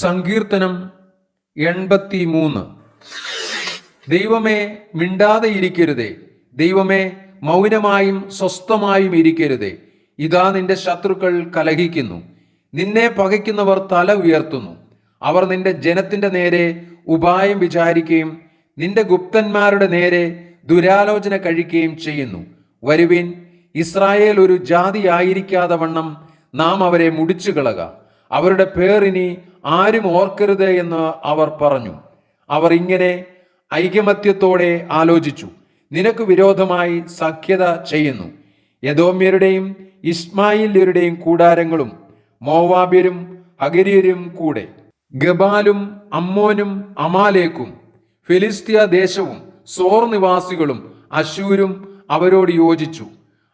സങ്കീർത്തനം എൺപത്തി മൂന്ന് ദൈവമേ മിണ്ടാതെ ഇരിക്കരുതേ. ദൈവമേ മൗനമായും സ്വസ്ഥമായും ഇരിക്കരുതേ. ഇതാ നിന്റെ ശത്രുക്കൾ കലഹിക്കുന്നു. നിന്നെ പകയ്ക്കുന്നവർ തല ഉയർത്തുന്നു. അവർ നിന്റെ ജനത്തിന്റെ നേരെ ഉപായം വിചാരിക്കുകയും നിന്റെ ഗുപ്തന്മാരുടെ നേരെ ദുരാലോചന കഴിക്കുകയും ചെയ്യുന്നു. വരുവിൻ ഇസ്രായേൽ ഒരു ജാതിയായിരിക്കാതെ വണ്ണം നാം അവരെ മുടിച്ചു കളക അവരുടെ പേർ ഇനി ആരും ഓർക്കരുത് എന്ന് അവർ പറഞ്ഞു. അവർ ഇങ്ങനെ ഐകമത്യത്തോടെ ആലോചിച്ചു. നിനക്ക് വിരോധമായി സഖ്യത ചെയ്യുന്നു. യദോമ്യരുടെയും ഇസ്മായില്യരുടെയും കൂടാരങ്ങളും മോവാബ്യരും അഗരിയരും കൂടെ. ഗബാലും അമ്മോനും അമാലേക്കും ഫിലിസ്തീയ ദേശവും സോർ നിവാസികളും അശൂരും അവരോട് യോജിച്ചു.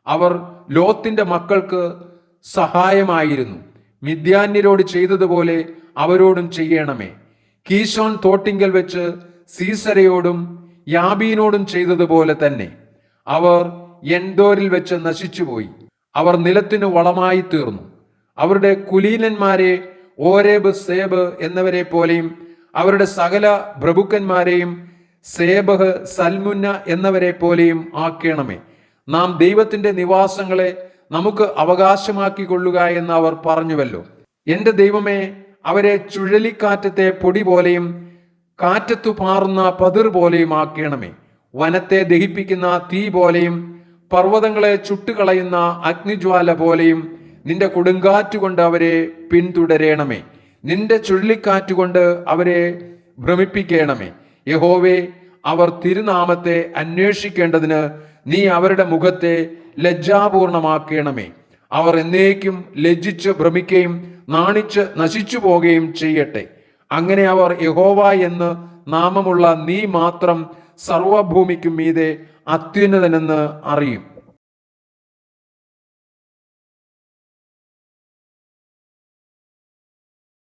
അവർ ലോത്തിന്റെ മക്കൾക്ക് സഹായമായിരുന്നു. മിഥ്യാന്യരോട് ചെയ്തതുപോലെ അവരോടും ചെയ്യണമേ. കീശോൻ തോട്ടിങ്കൽ വെച്ച് സീസരയോടും യാബീനോടും ചെയ്തതുപോലെ തന്നെ അവർ എൻഡോരിൽ വെച്ച് നശിച്ചുപോയി. അവർ നിലത്തിനു വളമായി തീർന്നു. അവരുടെ കുലീനന്മാരെ ഓരേബ് സേബ് എന്നവരെ പോലെയും അവരുടെ സകല പ്രഭുക്കന്മാരെയും സേബഹ് സൽമുന്ന എന്നവരെ പോലെയും ആക്കണമേ. നാം ദൈവത്തിന്റെ നിവാസങ്ങളെ നമുക്ക് അവകാശമാക്കി കൊള്ളുക എന്ന് അവർ പറഞ്ഞുവല്ലോ. എന്റെ ദൈവമേ അവരെ ചുഴലിക്കാറ്റത്തെ പൊടി പോലെയും കാറ്റത്തു പാറുന്ന പതിർ പോലെയും ആക്കണമേ. വനത്തെ ദഹിപ്പിക്കുന്ന തീ പോലെയും പർവതങ്ങളെ ചുട്ടുകളയുന്ന അഗ്നിജ്വാല പോലെയും നിന്റെ കൊടുങ്കാറ്റുകൊണ്ട് അവരെ പിന്തുടരണമേ. നിന്റെ ചുഴലിക്കാറ്റുകൊണ്ട് അവരെ ഭ്രമിപ്പിക്കണമേ. യഹോവേ അവർ തിരുനാമത്തെ അന്വേഷിക്കേണ്ടതിന് നീ അവരുടെ മുഖത്തെ ലജ്ജാപൂർണമാക്കണമേ. അവർ എന്നേക്കും ലജ്ജിച്ച് ഭ്രമിക്കുകയും നാണിച്ച് നശിച്ചു പോകുകയും ചെയ്യട്ടെ. അങ്ങനെ അവർ യഹോവ എന്ന് നാമമുള്ള നീ മാത്രം സർവഭൂമിക്കും മീതെ അത്യുന്നതനെന്ന് അറിയും.